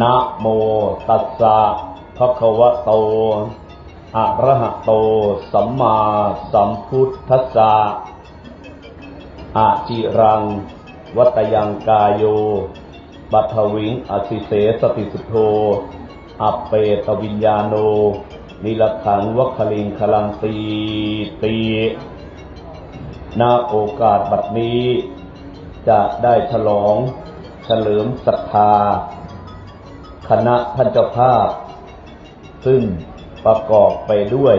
นะโมตัสสะภะคะวะโต อะระหะโต สัมมาสัมพุทธัสสะอาจิรัง วัตยังกายโยบัทวิงอสิเสสติสุโธอัปเปตวิญญาโน นิลขังวัคลิงคลังตีตีณโอกาสบัดนี้ จะได้ฉลอง เฉลิมศรัทธา คณะท่านเจ้าภาพ ซึ่งประกอบไปด้วย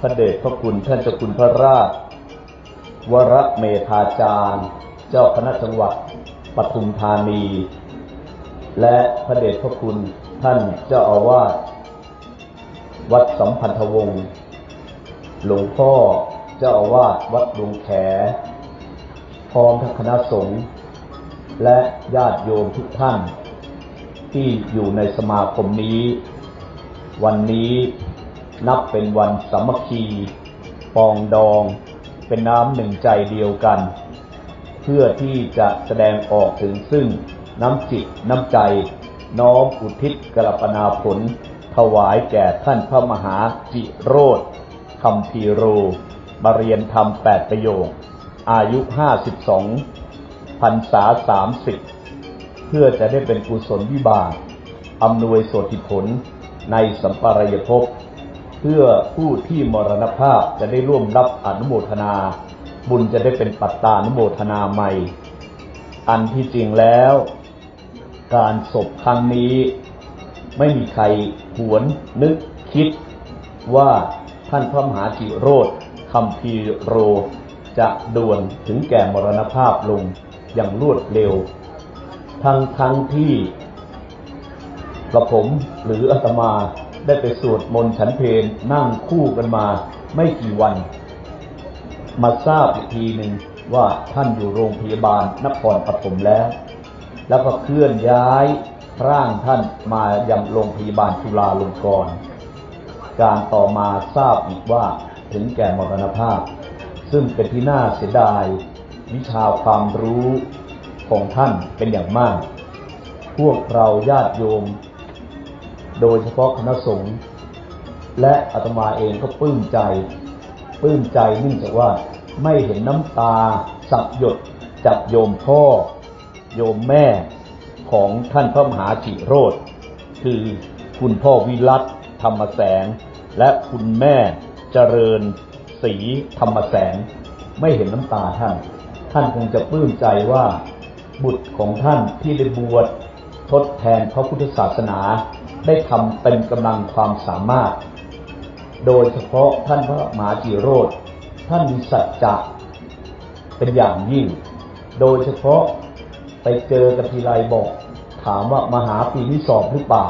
พระเดชพระคุณท่านเจ้าคุณพระราช วรเมธาจารย์ เจ้าคณะจังหวัดปทุมธานี และพระเดชพระคุณท่านเจ้าอาวาสวัดสัมพันธวงศ์หลวงพ่อเจ้าอาวาสวัดหลวงแข พร้อมทั้งคณะสงฆ์และญาติโยมทุกท่าน ที่อยู่ในสมาคมนี้ วันนี้นับเป็นวันสามัคคี ปองดอง เป็นน้ำหนึ่งใจเดียวกัน เพื่อที่จะแสดงออกถึงซึ่งน้ำจิตน้ำใจ น้อมอุทิศกรปนาผล ถวายแก่ท่านพระมหาจิโรธคำพีโร มาเรียนธรรมแปดประโยค อายุห้าสิบสองพรรษาสามสิบ เพื่อจะได้เป็นกุศลวิบากอำนวยโสติผลในสัมปรายภพเพื่อผู้ที่มรณภาพจะได้ร่วมรับอนุโมทนา บุญจะได้เป็นปัตตานุโมทนาใหม่ อันที่จริงแล้ว การศพครั้งนี้ ไม่มีใครหวนนึกคิด ว่าท่านพระมหาจิโรธคำพีโร จะด่วนถึงแก่มรณภาพลงอย่างรวดเร็ว ทั้งทั้งที่กระผมหรืออาตมาได้ไปสวดมนต์ฉันเพลนั่งคู่กันมาไม่กี่วัน มาทราบอีกทีหนึ่งว่าท่านอยู่โรงพยาบาลนครปฐมแล้ว แล้วก็เคลื่อนย้ายร่างท่านมายังโรงพยาบาลจุฬาลงกรณ์การต่อมาทราบอีกว่าถึงแก่มรณภาพ ซึ่งเป็นที่น่าเสียดายวิชาความรู้ ของท่านเป็นอย่างมาก พวกเราญาติโยม โดยเฉพาะคณะสงฆ์และอาตมาเองก็ปลื้มใจปลื้มใจเนื่องจากว่าไม่เห็นน้ำตาสับหยดจากโยมพ่อ โยมแม่ของท่านพระมหาจิโรธคือคุณพ่อวิรัตธรรมแสง และคุณแม่เจริญศรีธรรมแสง ไม่เห็นน้ำตาท่าน ท่านคงจะปลื้มใจว่า บุตรของท่านที่ได้บวชทดแทนพระพุทธศาสนา ได้ทำเต็มกำลังความสามารถ โดยเฉพาะท่านพระมหาจิโรธท่านมีสัจจะเป็นอย่างยิ่ง โดยเฉพาะไปเจอกันทีไรบอก ถามว่ามหาปีนี้สอบหรือเปล่า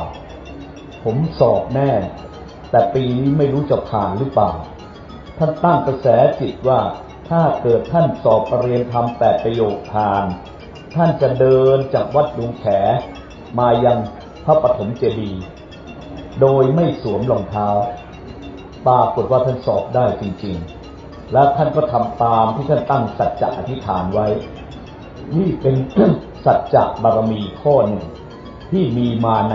ผมสอบแน่ แต่ปีนี้ไม่รู้จะผ่านหรือเปล่า ท่านตั้งกระแสจิตว่าถ้าเกิดท่านสอบปรริญญาธรรมแปดประโยคผ่าน ท่านจะเดินจากวัดหลวงแขมายังพระปฐมเจดีย์โดยไม่สวมรองเท้า ปรากฏว่าท่านสอบได้จริง ๆ และท่านก็ทำตามที่ท่านตั้งสัจจะอธิษฐานไว้ นี่เป็นสัจจะบารมีข้อหนึ่งที่มีมาใน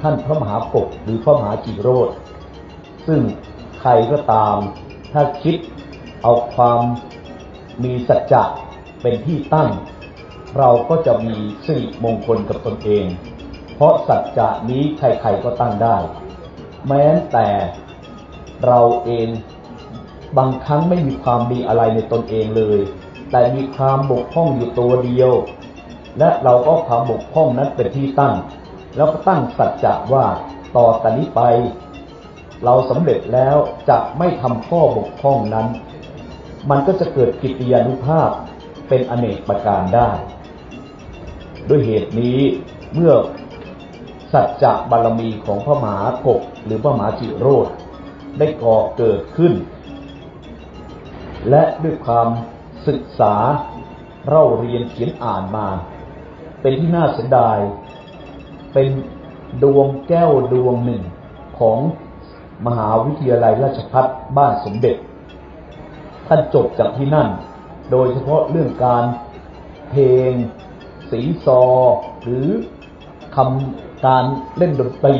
ท่านพระมหากบหรือพระมหาจิโรธซึ่งใครก็ตามถ้าคิดเอาความมีสัจจะเป็นที่ตั้ง เราก็จะมีสิริมงคลกับตนเอง เพราะสัจจะนี้ใครๆก็ตั้งได้ แม้แต่เราเองบางครั้งไม่มีความดีอะไรในตนเองเลย แต่มีความบกพร่องอยู่ตัวเดียว และเราก็ความบกพร่องนั้นเป็นที่ตั้ง แล้วก็ตั้งสัจจะว่าต่อแต่นี้ไป เราสำเร็จแล้วจะไม่ทำข้อบกพร่องนั้น มันก็จะเกิดกิจยานุภาพเป็นอเนกประการได้ ด้วยเหตุนี้เมื่อสัจจะบารมีของพระมหากบหรือพระมหาจิโรธได้ก่อเกิดขึ้น และด้วยความศึกษาเล่าเรียนเขียนอ่านมา เป็นที่น่าเสียดาย เป็นดวงแก้วดวงหนึ่งของมหาวิทยาลัยราชภัฏบ้านสมเด็จ ท่านจบจากที่นั่น โดยเฉพาะเรื่องการเพลง สีซอ หรือคำการเล่นดนตรี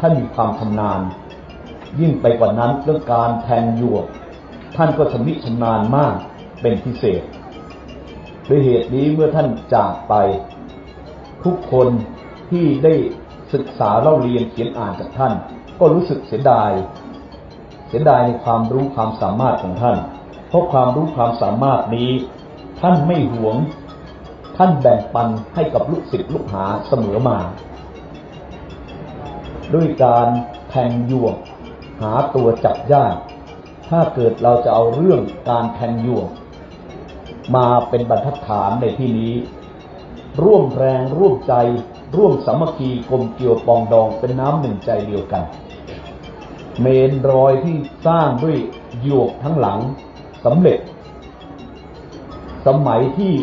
ท่านมีความชำนาญ ยิ่งไปกว่านั้นเรื่องการแทงหยวก ท่านก็ชำนิชำนาญมากเป็นพิเศษด้วยเหตุนี้เมื่อท่านจากไป ทุกคนที่ได้ศึกษาเล่าเรียนเขียนอ่านจากท่าน ก็รู้สึกเสียดาย เสียดายในความรู้ความสามารถของท่าน เพราะความรู้ความสามารถนี้ ท่านไม่หวง ท่านแบ่งปันให้กับลูกศิษย์ลูกหาเสมอมา ด้วยการแทงยวกหาตัวจับยาก ถ้าเกิดเราจะเอาเรื่องการแทงยวกมาเป็นบรรทัดฐานในที่นี้ ร่วมแรงร่วมใจ ร่วมสามัคคีกลมเกลียวปองดองเป็นน้ำหนึ่งใจเดียวกัน เมนรอยที่สร้างด้วยหยวกทั้งหลังสำเร็จ สมัยที่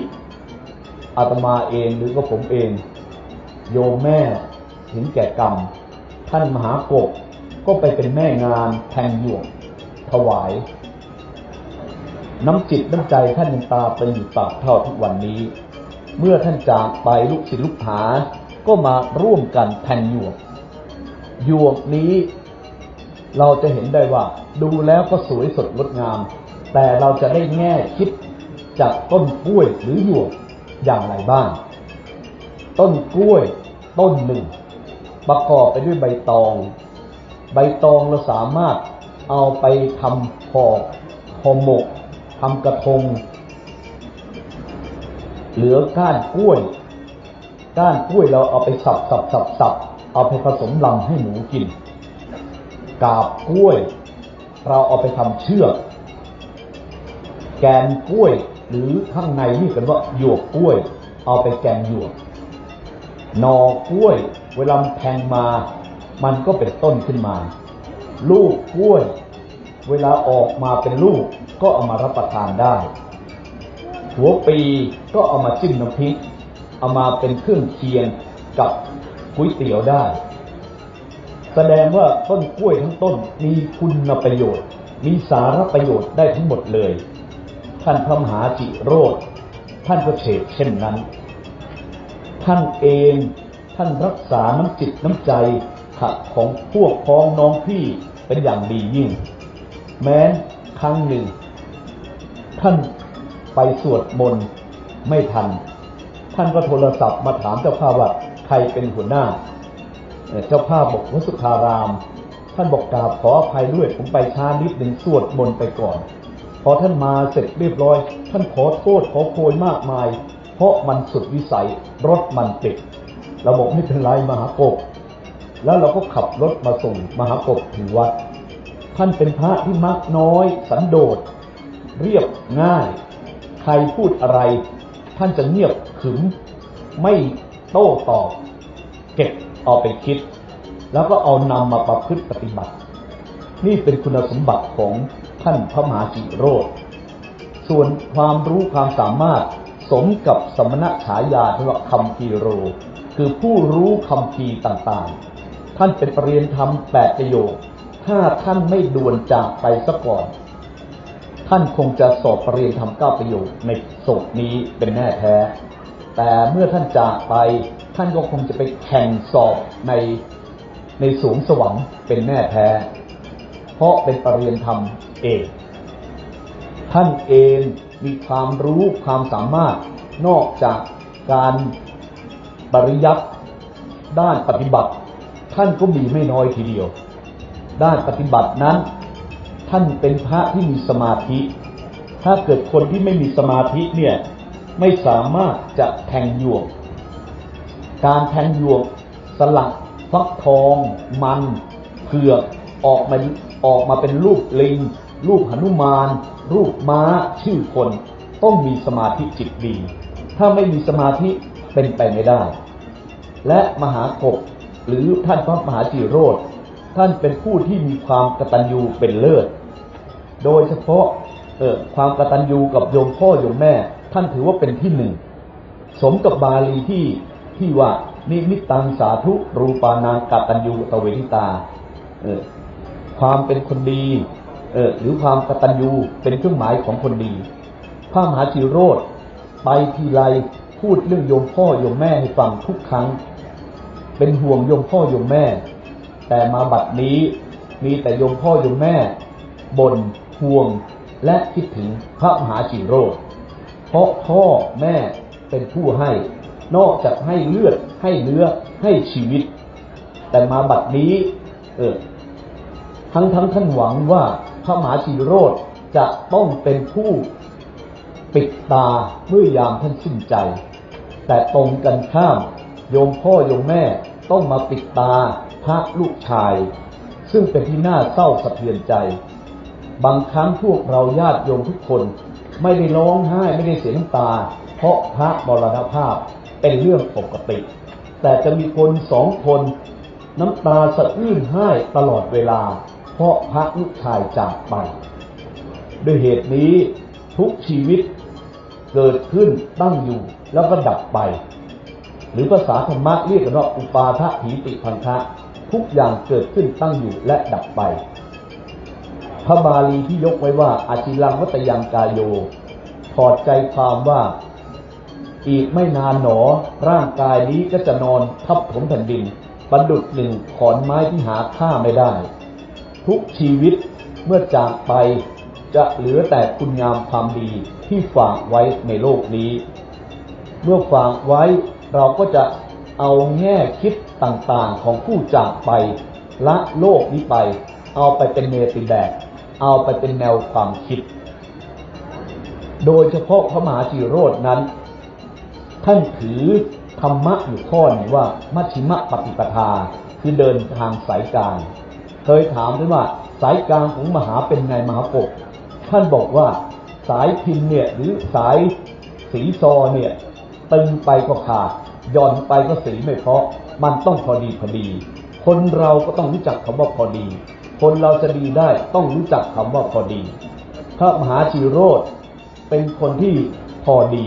อาตมาเองหรือก็ผมเอง โยมแม่ถึงแก่กรรม ท่านมหากบก็ไปเป็นแม่งานแทงหยวกถวาย น้ำจิตน้ำใจท่านยังตาเป็นอยู่ปากเท่าทุกวันนี้ เมื่อท่านจากไปลูกศิษย์ลูกหา ก็มาร่วมกันแทงหยวกหยวกนี้เราจะเห็นได้ว่าดูแล้วก็สวยสดงดงาม แต่เราจะได้แง่คิดจากต้นกล้วยหรือหยวก อย่างไรบ้าง ต้นกล้วยต้นหนึ่ง ประกอบไปด้วยใบตอง ใบตองเราสามารถเอาไปทำห่อห่อหมกทำกระทง เหลือก้านกล้วย ก้านกล้วยเราเอาไปสับสับสับสับเอาไปผสมลำให้หนูกิน กาบกล้วย เราเอาไปทำเชือก แกนกล้วย หรือข้างในเรียกกันว่าหยวกกล้วย เอาไปแกงหยวกหนอกล้วย เวลาแทงมา มันก็เป็นต้นขึ้นมา ลูกกล้วย เวลาออกมาเป็นลูกก็เอามารับประทานได้ หัวปีก็เอามาจิ้มน้ำพริก เอามาเป็นเครื่องเคียงกับก๋วยเตี๋ยวได้ แสดงว่าต้นกล้วยทั้งต้นมีคุณประโยชน์ มีสารประโยชน์ได้ทั้งหมดเลย ท่านพระมหาจิโรธท่านก็เฉกเช่นนั้น ท่านเองท่านรักษาน้ำจิตน้ำใจขัดของพวกพ้องน้องพี่เป็นอย่างดียิ่ง แม้ครั้งหนึ่ง ท่านไปสวดมนต์ไม่ทัน ท่านก็โทรศัพท์มาถามเจ้าภาพว่าใครเป็นหัวหน้า เจ้าภาพบอกวัสุธาราม ท่านบอกกราบขออภัยด้วยผมไปช้านิดหนึ่งสวดมนต์ไปก่อน พอท่านมาเสร็จเรียบร้อย ท่านขอโทษขอโพยมากมาย เพราะมันสุดวิสัยรถมันติดเราบอกไม่เป็นไรมหากบแล้วเราก็ขับรถมาส่งมหากบถึงวัด ท่านเป็นพระที่มักน้อย สันโดษ เรียบง่าย ใครพูดอะไร ท่านจะเงียบขึมไม่โต้ตอบ เก็บเอาไปคิด แล้วก็เอานำมาประพฤติปฏิบัติ นี่เป็นคุณสมบัติของ ท่านพระมหาจิโรธส่วนความรู้ความสามารถสมกับสมณะฉายาที่ว่าคำพีโร คือผู้รู้คำพีต่างๆ ท่านเป็นปรริยนธรรมแปดประโยค ถ้าท่านไม่ด่วนจากไปซะก่อน ท่านคงจะสอบปรริยนธรรมเก้าประโยคในศพนี้เป็นแน่แท้ แต่เมื่อท่านจากไป ท่านก็คงจะไปแข่งสอบในในสูงสวรรค์เป็นแน่แท้ เพราะเป็นปรริยนธรรม เองท่านเองมีความรู้ความสามารถนอกจากการปริยัติด้านปฏิบัติ ท่านก็มีไม่น้อยทีเดียว ด้านปฏิบัตินั้น ท่านเป็นพระที่มีสมาธิ ถ้าเกิดคนที่ไม่มีสมาธิเนี่ยไม่สามารถจะแทงหยวก การแทงหยวกสลักฟักทอง มันเผือกออกมาออกมาเป็นรูปลิง รูปหนุมาน รูปม้า ชื่อคน ต้องมีสมาธิจิตดี ถ้าไม่มีสมาธิเป็นไปไม่ได้ และมหากบหรือท่านพระมหาจิโรธท่านเป็นผู้ที่มีความกตัญญูเป็นเลิศ โดยเฉพาะเออความกตัญญูกับโยมพ่อโยมแม่ ท่านถือว่าเป็นที่หนึ่ง สมกับบาลีที่ที่ว่านิมิตตังสาธุรูปานางกตัญญูตเวทิตา เออความเป็นคนดี หรือความกตัญญูเป็นเครื่องหมายของคนดี พระมหาจิโรธไปทีไรพูดเรื่องโยมพ่อโยมแม่ให้ฟังทุกครั้ง เป็นห่วงโยมพ่อโยมแม่ แต่มาบัดนี้มีแต่โยมพ่อโยมแม่บน่นห่วงและคิดถึงพระมหาจิโรธเพราะพ่อแม่เป็นผู้ให้ นอกจากให้เลือดให้เนื้อให้ชีวิต แต่มาบัดนี้ เออทั้งทั้งท่านหวังว่า ระมหาจิโรธจะต้องเป็นผู้ปิดตาเมื่อยามท่านสิ้นใจ แต่ตรงกันข้าม โยมพ่อโยมแม่ต้องมาปิดตาพระลูกชาย ซึ่งเป็นที่น่าเศร้าสะเทือนใจ บางครั้งพวกเราญาติโยมทุกคน ไม่ได้ร้องไห้ไม่ได้เสียน้ำตา เพราะพระมรณภาพเป็นเรื่องปกติ แต่จะมีคนสองคนน้ำตาสะอื้นไห้ตลอดเวลา เพราะพระลูกชายจากไป ด้วยเหตุนี้ทุกชีวิตเกิดขึ้นตั้งอยู่แล้วก็ดับไป หรือภาษาธรรมะเรียกกันว่าอุปาทถีติพันธะทุกอย่างเกิดขึ้นตั้งอยู่และดับไป พระบาลีที่ยกไว้ว่าอาจิลังวัตยังกายโย ถอดใจความว่า อีกไม่นานหนอ ร่างกายนี้ก็จะนอนทับถมแผ่นดินบรรดุดหนึ่งขอนไม้ที่หาค่าไม่ได้ ทุกชีวิตเมื่อจากไปจะเหลือแต่คุณงามความดีที่ฝากไว้ในโลกนี้ เมื่อฝากไว้เราก็จะเอาแง่คิดต่างๆของผู้จากไป ละโลกนี้ไป เอาไปเป็นเมติแบบ เอาไปเป็นแนวความคิด โดยเฉพาะพระมหาจิโรดนั้น ท่านถือธรรมะอยู่ข้อหนึ่งว่ามัชชิมะปฏิปทาคือเดินทางสายกลาง เคยถามด้วยว่าสายกลางของมหาเป็นไงมหาปก ท่านบอกว่าสายพินเนี่ยหรือสายสีซอเนี่ยตึงไปก็ขาดย่อนไปก็สีไม่เพราะ มันต้องพอดีพอดี คนเราก็ต้องรู้จักคำว่าพอดี คนเราจะดีได้ต้องรู้จักคำว่าพอดีพระมหาจิโรธเป็นคนที่พอดี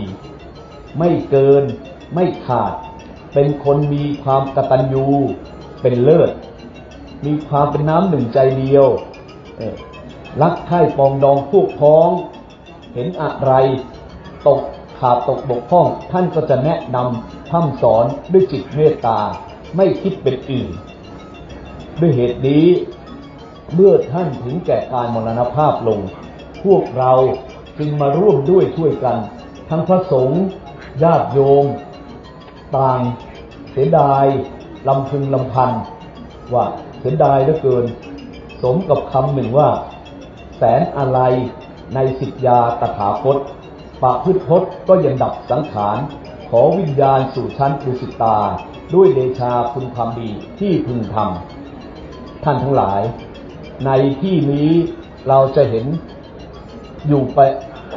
ไม่เกินไม่ขาด เป็นคนมีความกตัญญูเป็นเลิศ มีความเป็นน้ำหนึ่งใจเดียว รักใคร่ปองดองพวกพ้อง เห็นอะไร ตกขาดตกบกพร่อง ท่านก็จะแนะนำท่ำสอนด้วยจิตเมตตา ไม่คิดเป็นอื่น ด้วยเหตุนี้ เมื่อท่านถึงแก่การมรณภาพลง พวกเราจึงมาร่วมด้วยช่วยกัน ทั้งพระสงฆ์ญาติโยม ต่าง เสียดายลำพึงลำพันว่า เสียดายเหลือเกิน สมกับคำหนึ่งว่า แสนอะไรในสิทธยาตถาคตปะพืชพจน์ก็ยังดับสังขารขอวิญญาณสู่ชั้นดุสิตา ด้วยเดชาคุณความดีที่พึงทำท่านทั้งหลาย ในที่นี้เราจะเห็นอยู่ไป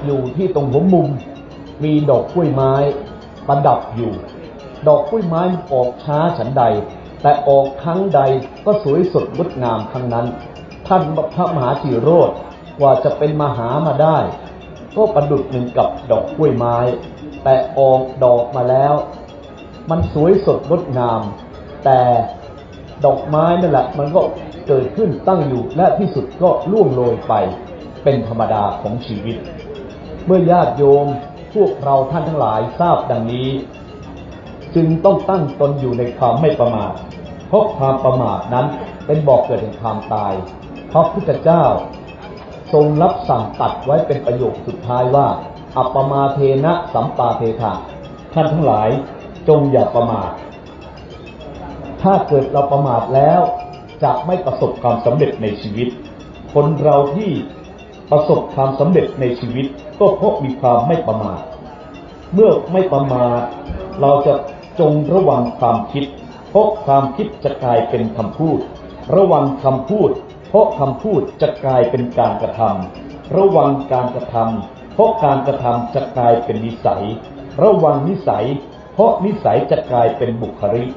อยู่ที่ตรงหัวมุม มีดอกกล้วยไม้ประดับอยู่ ดอกกล้วยไม้ออกช้าฉันใด แต่ออกครั้งใดก็สวยสดงดงามทั้งนั้น ท่านพระมหาธีโรธกว่าจะเป็นมหามาได้ ก็ประดุดหนึ่งกับดอกกล้วยไม้ แต่ออกดอกมาแล้ว มันสวยสดงดงาม แต่ดอกไม้นั่นแหละมันก็เกิดขึ้นตั้งอยู่และที่สุดก็ล่วงโรยไปเป็นธรรมดาของชีวิต เมื่อญาติโยมพวกเราท่านทั้งหลายทราบดังนี้ จึงต้องตั้งตนอยู่ในความไม่ประมาทเพราะความประมาทนั้นเป็นบอกเกิดแห่งความตายพระพุทธเจ้า ทรงรับสั่งตัดไว้เป็นประโยคสุดท้ายว่า อัปมาเทนะสัมปาเทถะท่านทั้งหลายจงอย่าประมาท ถ้าเกิดเราประมาทแล้วจะไม่ประสบความสำเร็จในชีวิต คนเราที่ประสบความสำเร็จในชีวิต ก็เพราะมีความไม่ประมาท เมื่อไม่ประมาทเราจะ จงระวังความคิด เพราะความคิดจะกลายเป็นคำพูด ระวังคำพูด เพราะคำพูดจะกลายเป็นการกระทำระวังการกระทำเพราะการกระทำจะกลายเป็นนิสัย ระวังนิสัย เพราะนิสัยจะกลายเป็นบุคลิก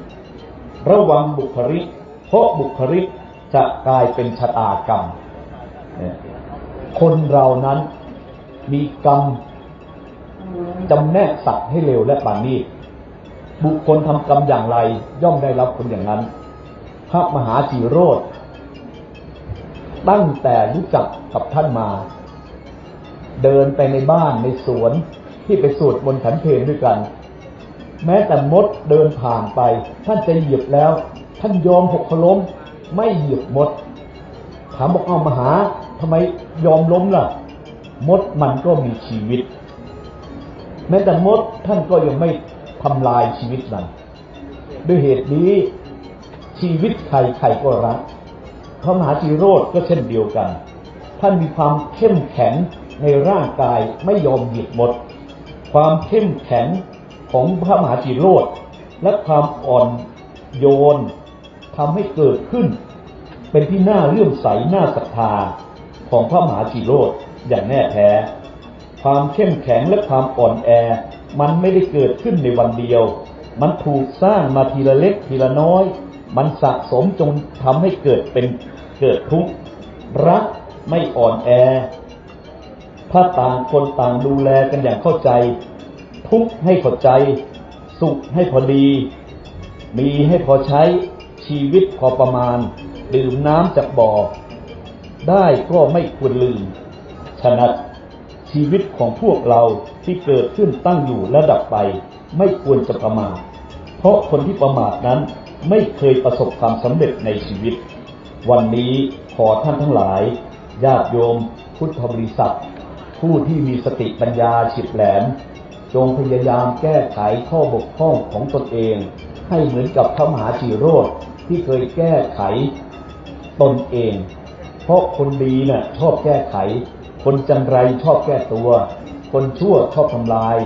ระวังบุคลิก เพราะบุคลิกจะกลายเป็นชะตากรรม คนเรานั้นมีกรรมจำแนกสัตว์ให้เร็วและปานนีต บุคคลทำกรรมอย่างไร ย่อมได้รับผลอย่างนั้น พระมหาจีโรธตั้งแต่รู้จักกับท่านมา เดินไปในบ้านในสวนที่ไปสวดมนต์ฉันเพลด้วยกัน แม้แต่มดเดินผ่านไป ท่านจะเหยียบแล้ว ท่านยอมหกล้มไม่เหยียบมด ถามบอกเอามาหาทำไมยอมล้มล่ะ มดมันก็มีชีวิต แม้แต่มดท่านก็ยังไม่ ทำลายชีวิตมันด้วยเหตุนี้ชีวิตใครใครก็รักพระมหาจิโรธก็เช่นเดียวกัน ท่านมีความเข้มแข็งในร่างกายไม่ยอมหยิบหมด ความเข้มแข็งของพระมหาจิโรธและความอ่อนโยนทำให้เกิดขึ้น เป็นที่น่าเลื่อมใสน่าศรัทธาของพระมหาจิโรธอย่างแน่แท้ ความเข้มแข็งและความอ่อนแอ มันไม่ได้เกิดขึ้นในวันเดียว มันถูกสร้างมาทีละเล็กทีละน้อย มันสะสมจนทำให้เกิดเป็นเกิดทุกข์รักไม่อ่อนแอ ถ้าต่างคนต่างดูแลกันอย่างเข้าใจ ทุกข์ให้เข้าใจ สุขให้พอดี มีให้พอใช้ชีวิตพอประมาณ ดื่มน้ำจากบ่อ ได้ก็ไม่ควรลืมฉะนั้น ชีวิตของพวกเราที่เกิดขึ้นตั้งอยู่และดับไป ไม่ควรจะประมาท เพราะคนที่ประมาทนั้นไม่เคยประสบความสำเร็จในชีวิต วันนี้ขอท่านทั้งหลาย ญาติโยม พุทธบริษัท ผู้ที่มีสติปัญญาฉิบแหลม จงพยายามแก้ไขข้อบกพร่องของตนเอง ให้เหมือนกับพระมหาจีโรธที่เคยแก้ไขตนเอง เพราะคนดีน่ะชอบแก้ไข คนจันไรชอบแก้ตัว คนชั่วชอบทำลาย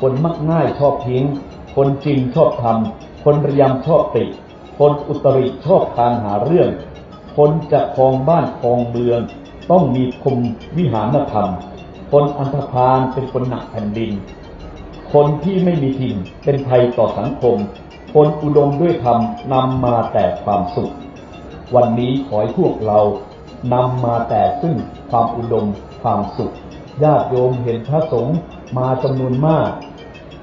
คนมักง่ายชอบทิ้ง คนจริงชอบทำคนระยำชอบติ คนอุตริชอบทางหาเรื่อง คนจะครองบ้านครองเมือง ต้องมีคมวิหารธรรม คนอันธพาลเป็นคนหนักแผ่นดิน คนที่ไม่มีถิ่นเป็นภัยต่อสังคม คนอุดมด้วยธรรมนำมาแต่ความสุข วันนี้ขอให้พวกเรานำมาแต่ซึ่งความอุดม ความสุขญาติโยมเห็นพระสงฆ์มาจำนวนมาก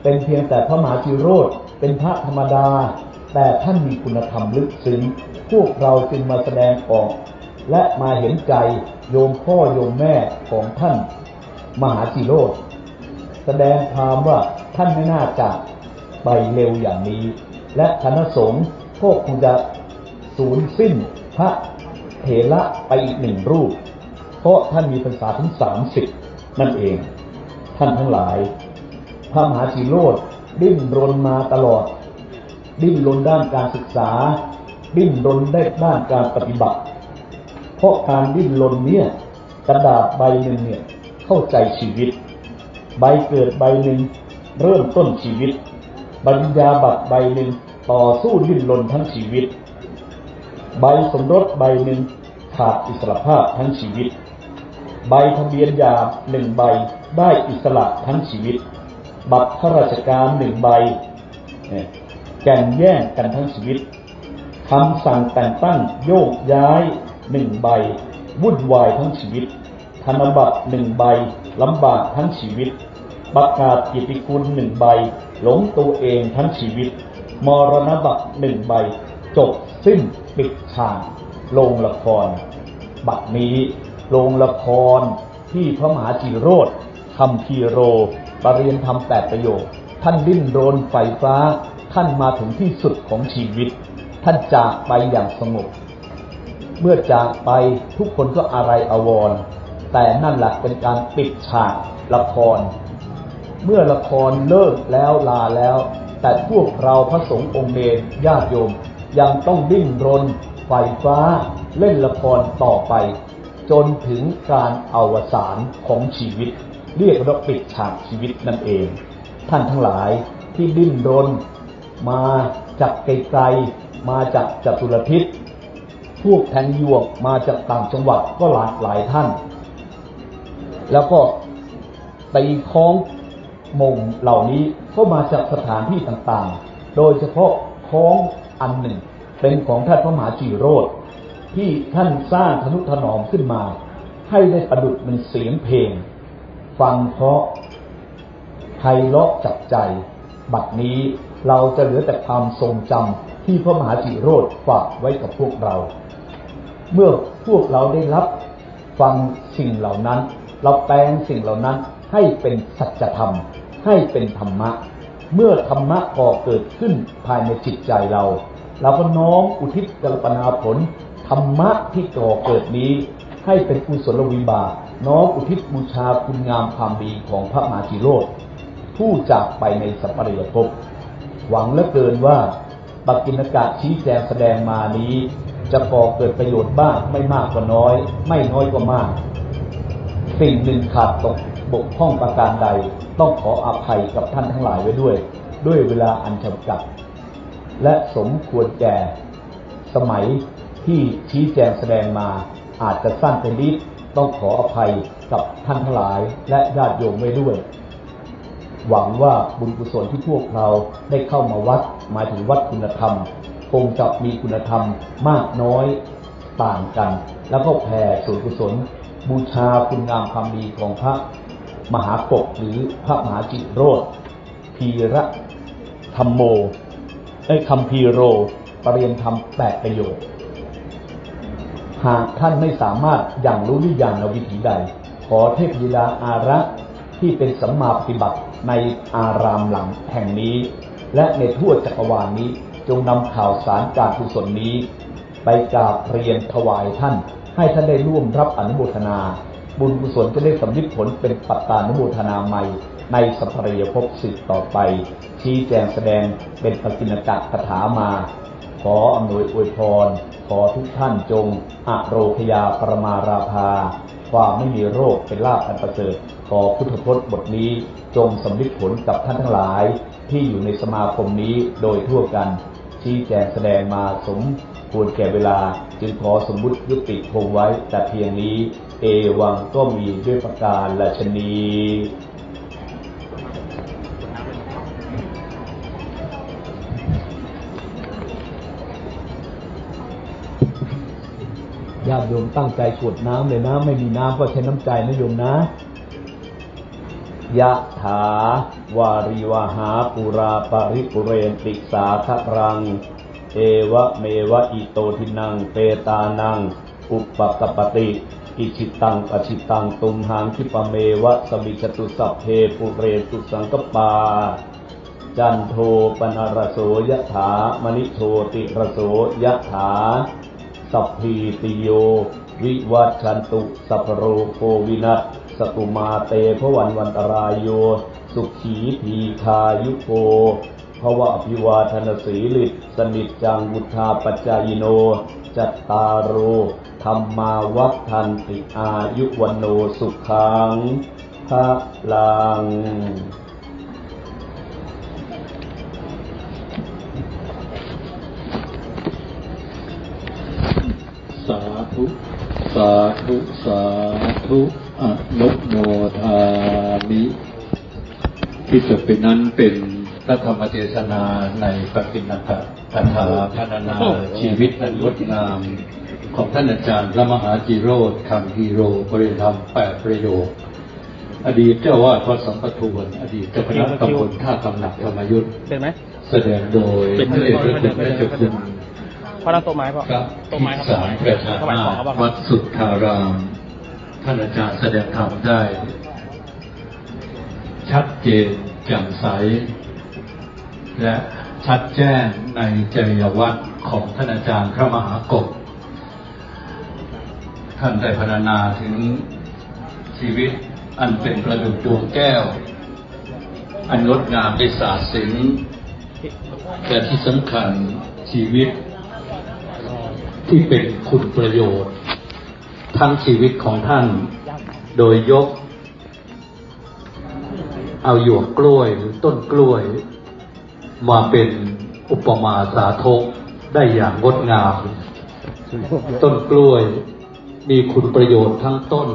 เป็นเพียงแต่พระมหาจิโรธเป็นพระธรรมดา แต่ท่านมีคุณธรรมลึกซึ้งพวกเราจึงมาแสดงออก และมาเห็นใจโยมพ่อโยมแม่ของท่าน มหาจิโรธแสดงความว่าท่านไม่น่าจะไปเร็วอย่างนี้ และคณะสงฆ์ก็คงจะสูญสิ้นพระเถระไปอีกหนึ่งรูป ราะท่านมีพรรษาถึงสามสิบนั่นเอง ท่านทั้งหลาย พระมหาชีโรดดิ้นรนมาตลอด ดิ้นรนด้านการศึกษา ดิ้นรนได้ด้านการปฏิบัติ เพราะการดิ้นรนเนี่ยกระดาษใบหนึ่งเนี่ยเข้าใจชีวิต ใบเกิดใบหนึ่งเริ่มต้นชีวิตบัญญาบัตรใบหนึ่งต่อสู้ดิ้นรนทั้งชีวิต ใบสมรสใบหนึ่งขาดอิสรภาพทั้งชีวิต ใบทะเบียนหยาหนึ่งใบได้อิสระทั้งชีวิต บัตรข้าราชการหนึ่งใบแก่งแย่งกันทั้งชีวิตคำสั่งแต่งตั้งโยกย้ายหนึ่งใบ วุ่นวายทั้งชีวิต ธนบัตรหนึ่งใบลำบากทั้งชีวิต ประกาศกิติคุณหนึ่งใบ หลงตัวเองทั้งชีวิต มรณบัตรหนึ่งใบ จบสิ้นปิดฉากโรงละคร บัดนี้ โรงละครที่พระมหาจิโรธคำพีโร ปรริยนธรรมแปดประโยค ท่านดิ้นรนไฟฟ้า ท่านมาถึงที่สุดของชีวิต ท่านจากไปอย่างสงบ เมื่อจากไปทุกคนก็อะไรอาวร แต่นั่นหละเป็นการปิดฉากละคร เมื่อละครเลิกแล้วลาแล้ว แต่พวกเราพระสงฆ์องค์เนรญาติโยม ยังต้องดิ้นรนไฟฟ้า เล่นละครต่อไป จนถึงการอวสานของชีวิต เรียกว่าปิดฉากชีวิตนั่นเอง ท่านทั้งหลายที่ดิ้นรน มาจากไกลๆมาจากจัตุรทิศพวกแทงยวกมาจากต่างจังหวัดก็หลากหลายท่าน แล้วก็ตีคล้องมงเหล่านี้ก็มาจากสถานที่ต่างๆ โดยเฉพาะคล้องอันหนึ่ง เป็นของท่านพระมหาจีโรธ ที่ท่านสร้างธนุถนอมขึ้นมา ให้ได้ประดุจเป็นเสียงเพลง ฟังเพราะไพเราะจับใจ บัดนี้เราจะเหลือแต่ความทรงจำที่พระมหาจิโรธฝากไว้กับพวกเรา เมื่อพวกเราได้รับฟังสิ่งเหล่านั้น เราแปลงสิ่งเหล่านั้นให้เป็นสัจธรรม ให้เป็นธรรมะ เมื่อธรรมะก่อเกิดขึ้นภายในจิตใจเรา เราก็น้อมอุทิศกรปนาผล ธรรมะที่ก่อเกิดนี้ ให้เป็นกุศลวิบากน้อมอุทิศบูชาคุณงามความดีของพระมหาจิโรธผู้จากไปในสัปปะเรยภพหวังเหลือเกินว่าปักกินกะชี้แจงแสดงมานี้ จะก่อเกิดประโยชน์บ้างไม่มากก็น้อย ไม่น้อยก็มาก สิ่งหนึ่งขาดตกบกพร่องประการใด ต้องขออภัยกับท่านทั้งหลายไว้ด้วย ด้วยเวลาอันจำกัด และสมควรแก่ สมัย ที่ชี้แจงแสดงมาอาจจะสั้นไปนิดต้องขออภัยกับท่านทั้งหลายและญาติโยมไว้ด้วย หวังว่าบุญกุศลที่พวกเราได้เข้ามาวัดหมายถึงวัดคุณธรรม คงจะมีคุณธรรมมากน้อยต่างกัน แล้วก็แผ่ส่วนกุศล บูชาคุณงามความดีของพระมหากบหรือพระมหาจิโรธพีระธรรมโมไอ้คำพีโรปรเรียนธรรมแปดประโยชน์ หากท่านไม่สามารถอย่างรู้หรืออย่างวิถีใด ขอเทพยิดาอารักษ์ที่เป็นสัมมาปฏิบัติในอารามหลังแห่งนี้ และในทั่วจักรวาลนี้จงนำข่าวสารการกุศลนี้ ไปกราบเรียนถวายท่าน ให้ท่านได้ร่วมรับอนุโมทนา บุญกุศลจะได้สำลิดผลเป็นปัตตานุโมทนาใหม่ในสัพพะเรยภพสิทต่อไป ชี้แจงแสดงเป็นปกิณกะคาถามา ขออำนวยอวยพร ขอทุกท่านจงอโรคยาปรมาราภา ความไม่มีโรคเป็นลาภอันประเสริฐ ขอพุทธพจน์บทนี้จงสำลิดผลกับท่านทั้งหลาย ที่อยู่ในสมาคมนี้โดยทั่วกัน ชี้แจงแสดงมาสมควรแก่เวลา จึงขอสมมุติยุติคงไว้แต่เพียงนี้ เอวังก็มีด้วยประการละชนี ญาติโยมตั้งใจกรวดน้ำเลยนะ ไม่มีน้ำก็ใช้น้ำใจนะโยมนะยะถาวาริวหาปุราปริปุเรนติสาครัง เอวะเมวะอิโตทินังเปตานัง อุปกปติอิชิตังปชิตังตุมหังคิปะเมวะสมิจตุสัพเพปุเรตุสังกปา จันโทปนารโสยะถามณิโชติรโสยะถา สัพพีติโย วิวัชชันตุ สัพโรโควินัสสตุมาเตภวันวันตรายโย สุขีทีคายุโกภวะอภิวาทนสีลิตสนิจจังวุธาปัจจายโน จัตตารโรธรรมาวัฏทันติอายุวันโนสุขังพระลัง ธุสาธุ สาธุอนุโมทามิที่จบไปนั้นเป็นพระธรรมเทศนาในปฏิณกะคาถาพรรณนาชีวิตอันงดงามของท่านอาจารย์พระมหาจิโรธคำฮีโรบริธรรมแปดประโยค อดีตเจ้าวาดวัดสัมปทวน อดีตเจ้าคณะตำบลท่าตำหนักธรรมยุทธ์เป็นไหมแสดงโดยพระเดชพระคุณพระเจ้าคุณ พอนั่งโต๊ะไม้ป่ะพระโต๊ะพิไม้ครับสารประชาถวายนาของถเขาป่ะควัรับดสุทธารามท่านอาจารย์แสดงธรรมได้ ชัดเจนแจ่มใส และชัดแจ้งในจริยวัตรของท่านอาจารย์พระมหากบท่านได้พรรณนาถึงชีวิตอันเป็นประดุจดวงแก้ว อันงดงามในศาสตร์ศิลป์แต่ที่สำคัญชีวิต ที่เป็นคุณประโยชน์ ทั้งชีวิตของท่าน โดยยก เอาหยวกกล้วยหรือต้นกล้วย มาเป็นอุปมาสาธกได้อย่างงดงาม ต้นกล้วยมีคุณประโยชน์ทั้งต้น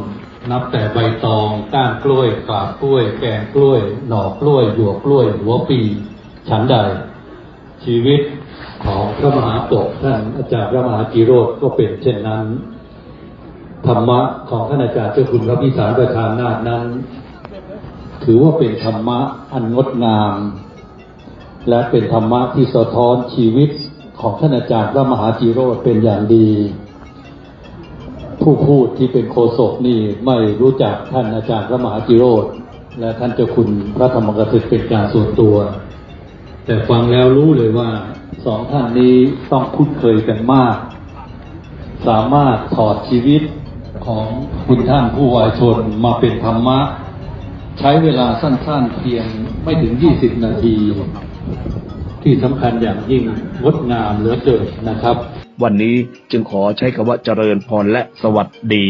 นับแต่ใบตอง ก้านกล้วยฝากกล้วย แกงกล้วย หน่อกล้วย หยวกกล้วย หัวปี ฉันใด ชีวิต ของพระมหาปกท่านอาจารย์พระมหาจิโรธก็เป็นเช่นนั้น ธรรมะของท่านอาจารย์เจ้าคุณพระพิสารประธานนาถนั้น ถือว่าเป็นธรรมะอันงดงาม และเป็นธรรมะที่สะท้อนชีวิตของท่านอาจารย์พระมหาจิโรธเป็นอย่างดี ผู้พูดที่เป็นโฆษกนี่ไม่รู้จักท่านอาจารย์พระมหาจิโรธและท่านเจ้าคุณพระธรรมกถึกเป็นการส่วนตัว แต่ฟังแล้วรู้เลยว่า สองท่านนี้ต้องคุ้นเคยกันมาก สามารถถอดชีวิตของคุณท่านผู้วายชนมาเป็นธรรมะ ใช้เวลาสั้นๆ เพียงไม่ถึง 20 นาที ที่สำคัญอย่างยิ่งงดงามเหลือเกินนะครับ วันนี้จึงขอใช้คำว่าเจริญพรและสวัสดี